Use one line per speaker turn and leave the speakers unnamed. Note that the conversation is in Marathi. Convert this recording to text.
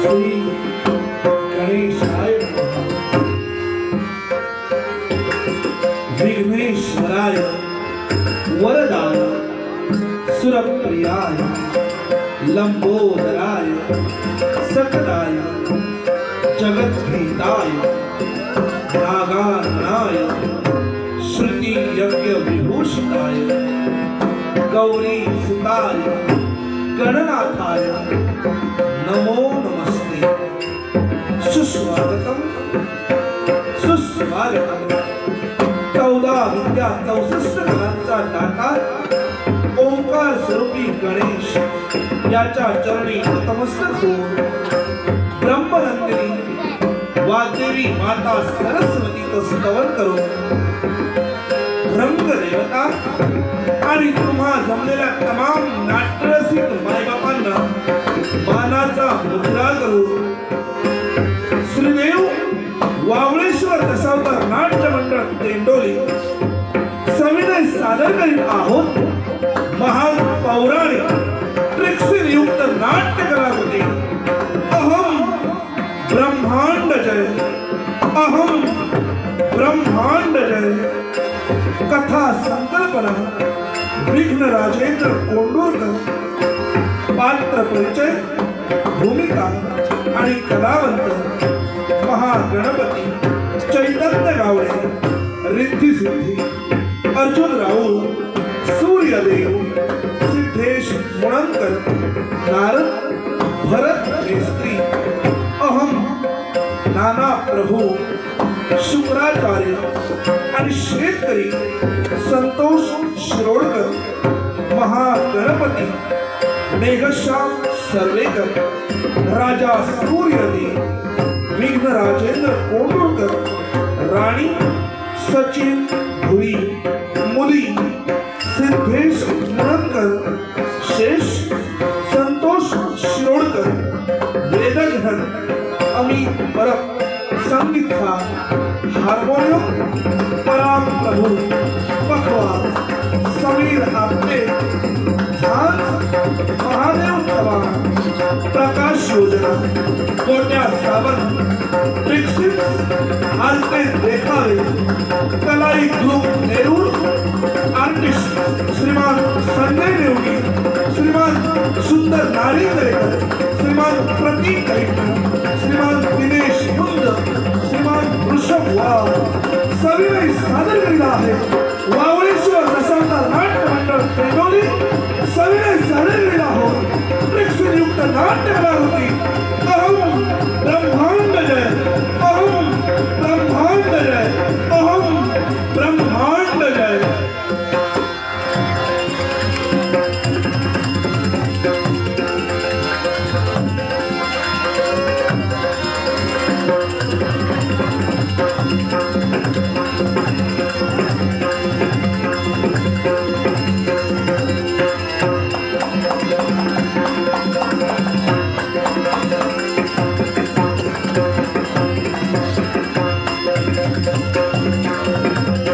श्री विघ्नेश्वराय वरदाय सुरप्रियाय लंबोदराय सकदाय जगद्गीताय नागानाय गौरी सुताय गणनाथाय नमो नमस्ते। सुस्वागतम। सुस्वागतम। चौदा विद्या चौसष्ट घरांचा दाता ओंकार स्वरूपी गणेश याच्या चरणी नतमस्तक होऊन ब्रह्मनंदिनी वाग्देवी माता सरस्वतीचं स्तवन करून रंग देवता जमलेल्या तमाम नाट्यरसिक मायबापांना मानाचा मुद्रा करून श्रीदेव वावळेश्वर दशावतार नाट्य मंडळ तेंडोली. सविनय सादर करीत आहोत महान पौराणिक ट्रिक्सिन युक्त नाट्य कलाकृती. अहम ब्रह्मांड जय. अहम ब्रह्मांड जय. कथा संकल्पना विघ्न राजेंद्र कोंडूरकर पात्र परिचय भूमिका आणि कलावंत महागणपती चैतन्य गावडे रिद्धी सिद्धी अर्जुन राऊळ सूर्यदेव सिद्धेश मुणंकर नारद भरत मेस्त्री अहम नाना प्रभू शुक्राचार्य आणि शेतकरी संतोष शिरोडकर महागणपती मेघश्याम सर्वेकर राजा सूर्यदेव विघ्न राजेंद्र कोंडूरकर राणी सचिन भुई मुली सिद्धेश मुनकर शेष संतोष शिरोडकर वेदघन अमित संगीत था हारमोनियम पराम मधु बकवास समीर आपने महादेव सभा प्रकाश योजना कोटा सावन, विकसित हल्के देखा कलाई ग्रुप नेहरू आर्टिस्ट श्रीमान संजय देवगी, श्रीमान सुंदर नारी श्रीमान प्रतीक श्रीमान श्रीमान वृषभ वाव सविनय सादर करीत आहे. वावळेश्वर दशावतार नाट्य मंडळ पेंडोली सविनय सादर करीत आहोत. प्रेक्षणयुक्त नाट्य कलाकृती अहम ब्रह्मांड जय अहम ब्रह्मांड जय अहम ब्रह्मांड जय. ハハハハ!